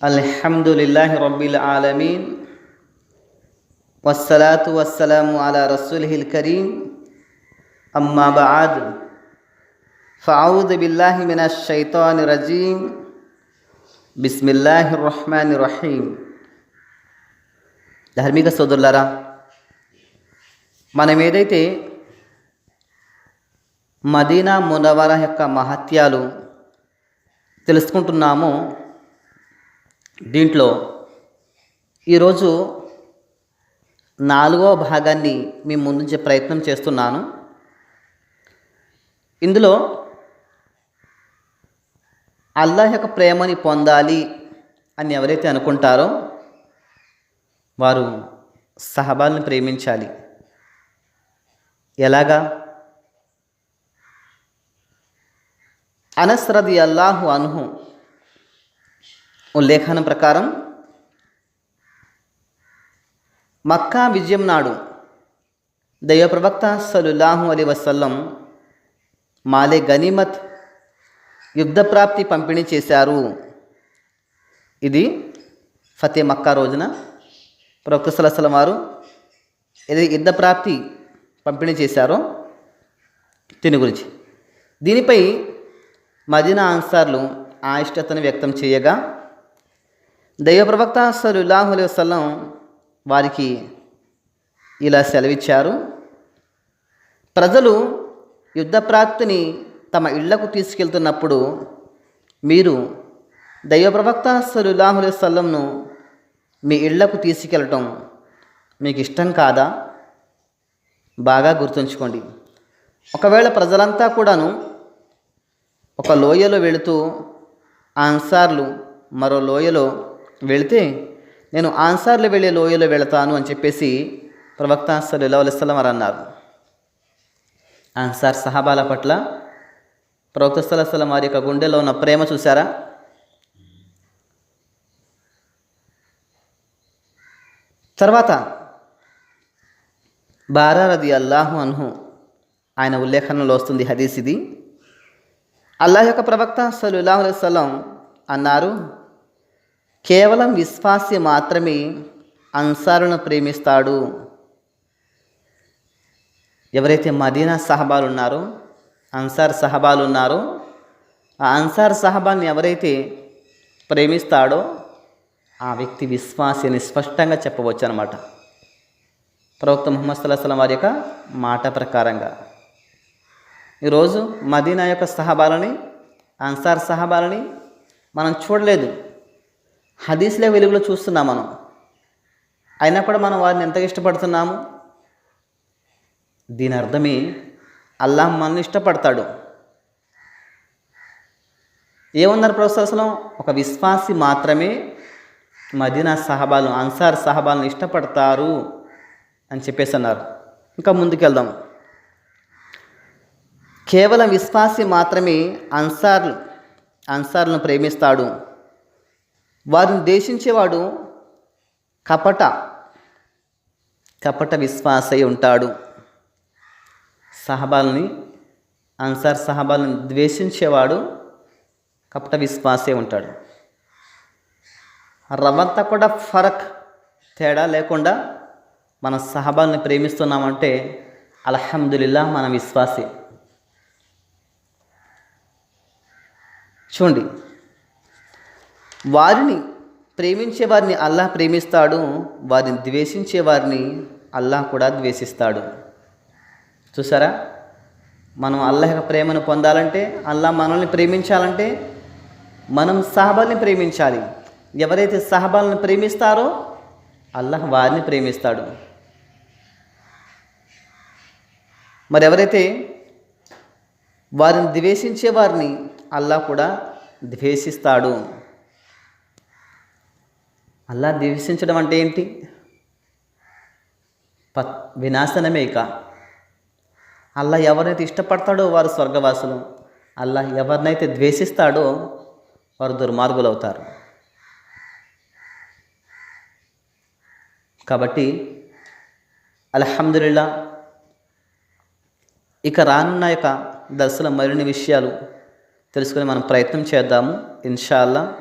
আলহামদুলিল্লাহ রবিল আলমিন ওসালাত ওয়াসালাম আলা রসুলহিল করিম আম্মা বাদ ফাউদ বিল্লাহ মিনা শৈতান রাজিম বিসমিল্লাহ রহমান রহিম ధార్మిక సోదరులారా మనం ఏదైతే మదీనా మునవర యొక్క మహత్యాలు తెలుసుకుంటున్నామో దీంట్లో ఈరోజు నాలుగో భాగాన్ని మీ ముందుంచే ప్రయత్నం చేస్తున్నాను. ఇందులో అల్లాహ్ యొక్క ప్రేమని పొందాలి అని ఎవరైతే అనుకుంటారో వారు సహబాలను ప్రేమించాలి. ఎలాగా? అనస్రది అల్లాహు అనుహు ఉల్లేఖనం ప్రకారం మక్కా విజయం నాడు దైవప్రవక్త సలుల్లాహు అలీ వసల్లం మాలే గనీమత్ యుద్ధ ప్రాప్తి పంపిణీ చేశారు. ఇది ఫతే మక్కా రోజున ప్రవక్త సలసలం వారు ఏది యుద్ధ ప్రాప్తి పంపిణీ చేశారో. దీని గురించి. దీనిపై మదీనా ఆన్సార్లు ఆయిష్టతను వ్యక్తం చేయగా దైవ ప్రవక్త సలుల్లాహు అలైహి వారికి ఇలా సెలవిచ్చారు. ప్రజలు యుద్ధ ప్రాప్తిని తమ ఇళ్ళకు తీసుకెళ్తున్నప్పుడు మీరు దైవ ప్రవక్త సలుల్లాహు అలైహి మీ ఇళ్ళకు తీసుకెళ్ళటం మీకు ఇష్టం కాదా? బాగా గుర్తుంచుకోండి. ఒకవేళ ప్రజలంతా కూడాను ఒక లోయలో వెళుతూ ఆన్సార్లు మరో లోయలో వెళితే నేను ఆన్సార్లు వెళ్ళే లోయలో వెళతాను అని చెప్పేసి ప్రవక్త సల్లా అలైస్లం వారు అన్నారు. ఆన్సార్ సహాబాల పట్ల ప్రవక్త సలహం వారి యొక్క గుండెలో ఉన్న ప్రేమ చూసారా తర్వాత బారారది అల్లాహు అన్హు ఆయన ఉల్లేఖనంలో వస్తుంది హదీస్ ఇది. అల్లాహ్ యొక్క ప్రవక్త సల్లాహు అలైవలం అన్నారు కేవలం విశ్వాసి మాత్రమే అన్సారును ప్రేమిస్తాడు. ఎవరైతే మదీనా సహబాలు ఉన్నారో అన్సార్ సహబాలు ఉన్నారో ఆ అన్సార్ సహబాన్ని ఎవరైతే ప్రేమిస్తాడో ఆ వ్యక్తి విశ్వాసి అని స్పష్టంగా చెప్పవచ్చు అనమాట ప్రవక్త ముహమ్మద్ సల్లాహం వారి యొక్క మాట ప్రకారంగా. ఈరోజు మదీనా యొక్క సహబాలని అన్సార్ సహబాలని మనం చూడలేదు. హదీస్లే వెలుగులో చూస్తున్నాం మనం. అయినా కూడా మనం వారిని ఎంతగా ఇష్టపడుతున్నాము? దీని అర్థమే అల్లాహ్ మనల్ని ఇష్టపడతాడు. ఏమన్నారు ప్రొఫెసర్స్లో ఒక విశ్వాసి మాత్రమే మదీనా సహబాలు అన్సార్ సహబాలను ఇష్టపడతారు అని చెప్పేసి అన్నారు. ఇంకా ముందుకెళ్దాం. కేవలం విశ్వాసి మాత్రమే అన్సార్లు అన్సార్లను ప్రేమిస్తాడు. వారిని దేశించేవాడు కపట కపట విశ్వాసై ఉంటాడు. సహబాల్ని అన్సార్ సహబాల్ని ద్వేషించేవాడు కపట విశ్వాసే ఉంటాడు. రవంతా కూడా ఫరక్ తేడా లేకుండా మన సహబాల్ని ప్రేమిస్తున్నామంటే అల్హమ్దుల్లా మన విశ్వాసే. చూడండి వారిని ప్రేమించే వారిని అల్లాహ్ ప్రేమిస్తాడు వారిని ద్వేషించే వారిని అల్లాహ్ కూడా ద్వేషిస్తాడు. చూసారా? మనం అల్లాహ్ ప్రేమను పొందాలంటే అల్లాహ్ మనల్ని ప్రేమించాలంటే మనం సహబాల్ని ప్రేమించాలి. ఎవరైతే సహబాలను ప్రేమిస్తారో అల్లాహ్ వారిని ప్రేమిస్తాడు. మరి ఎవరైతే వారిని ద్వేషించే వారిని అల్లాహ్ కూడా ద్వేషిస్తాడు. అల్లా ద్వేషించడం అంటే ఏంటి? ప వినాశనమే ఇక. అల్లా ఎవరైతే ఇష్టపడతాడో వారు స్వర్గవాసులు. అల్లా ఎవరినైతే ద్వేషిస్తాడో వారు దుర్మార్గులు అవుతారు కాబట్టి అల్హమ్దుల్లా ఇక రానున్న యొక్క దర్శన మరిన్ని విషయాలు తెలుసుకుని మనం ప్రయత్నం చేద్దాము. ఇన్షాల్లా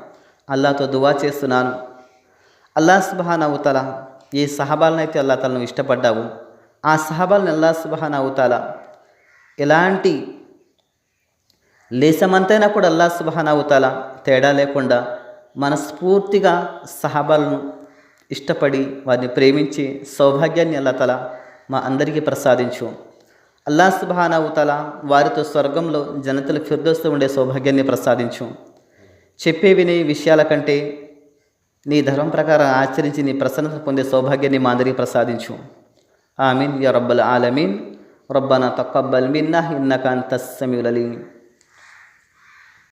అల్లాతో దువా చేస్తున్నాను. అల్లా సుబహాన్ అవుతాల ఏ సహబాలనైతే అల్లా తలను ఇష్టపడ్డావు ఆ సహబాలను అల్లా సుబహాన్ అవుతాల ఎలాంటి లేసమంతైనా కూడా అల్లా సుబహాన్ అవుతాల తేడా లేకుండా మనస్ఫూర్తిగా సహబాలను ఇష్టపడి వారిని ప్రేమించి సౌభాగ్యాన్ని అల్లా తల మా అందరికీ ప్రసాదించు. అల్లా సుబహాన్ వారితో స్వర్గంలో జనతలు ఫిర్దోస్తూ ఉండే సౌభాగ్యాన్ని ప్రసాదించు. చెప్పే వినే విషయాల కంటే నీ ధర్మం ప్రకారం ఆచరించి నీ ప్రసన్నత పొందే సౌభాగ్యాన్ని మా అందరికీ ప్రసాదించు. ఆమీన్. యా రబ్బల్ ఆలమీన్. రబ్బనా తక్కబ్బల్ మిన్నా ఇన్నకాంత అంత